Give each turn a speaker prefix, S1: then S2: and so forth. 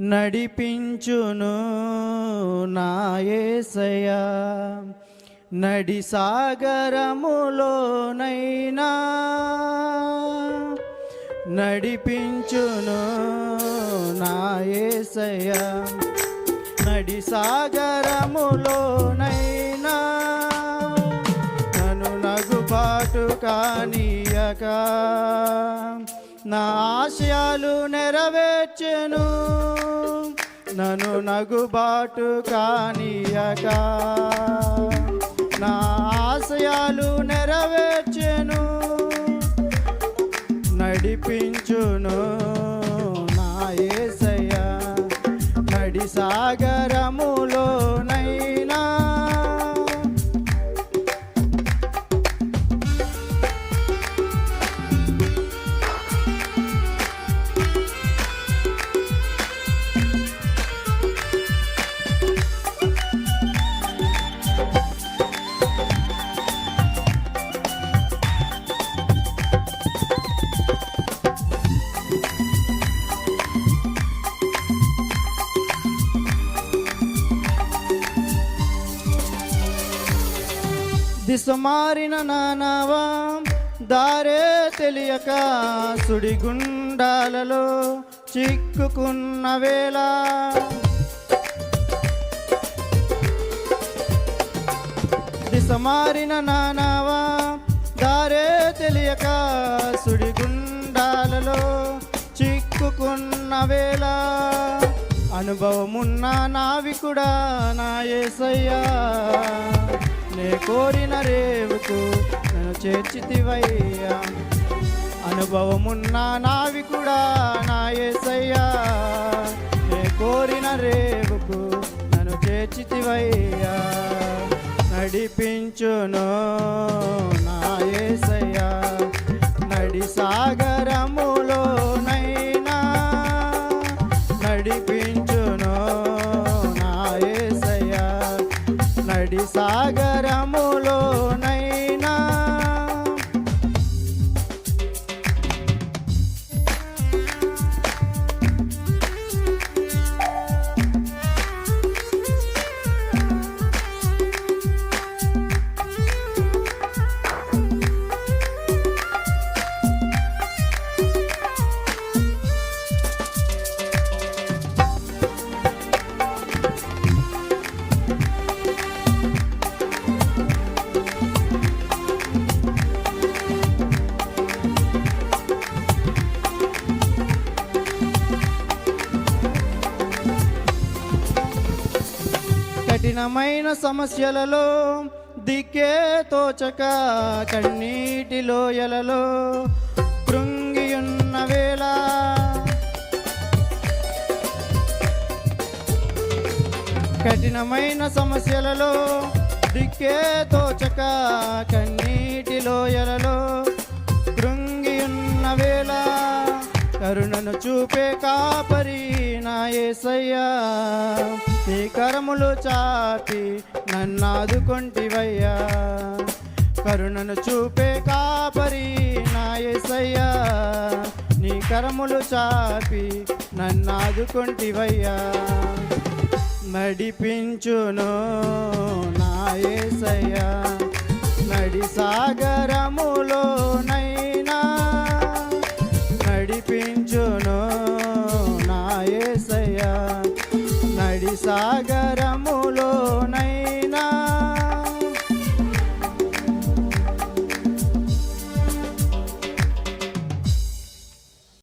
S1: నడిపించును నాయసయా నడి సాగరములోనైనా నడిపించును నాయసయా నడి సాగరములోనైనా నన్ను నగుబాటు కానీయక. నా ఆశయాలు నెరవేర్చెను. నన్ను నగుబాటు కానీయక. నా ఆశయాలు నెరవేర్చెను. నడిపించును నా ఏసయ్య. నడి సాగరములోనైనా దిశమారిన నానవా దారే తెలియక సుడిగుండాలలో చిక్కుకున్న వేళ. దిశమారిన నానావా దారే తెలియక సుడిగుండాలలో చిక్కుకున్న వేళ. అనుభవమున్న నావికుడా నా ఏసయ్యా. కోరిన రేవుకు నన్ను చేర్చితివయ్యా. అనుభవమున్న నావికుడా నా ఏసయ్యా. నే కోరిన రేవుకు నన్ను చేర్చితివయ్యా. నడిపించును నా ఏసయ్యా. నడి సాగరములోనైనా నడిపించును నా ఏసయ్యా. నడి సాగరము కఠినమైన సమస్యలలో దిక్కే తోచక కన్నీటి లోయలలో కృంగియున్న వేళ. కఠినమైన సమస్యలలో దిక్కే తోచక కన్నీటి లోయలలో కృంగియున్న వేళ. కరుణను చూపే కాపరి నా నీ కరములు చాపి నన్నాదుకొంటివయ్యా. కరుణను చూపే కాపరి నాయసయ్యా. నీ కరములు చాపి నన్ను ఆదుకొంటివయ్యా నడిపించును నాయసయ్యా. నడి సాగరములో సాగరములోనైనా. నడిపించును నాయసయ్యా. సాగరములోనై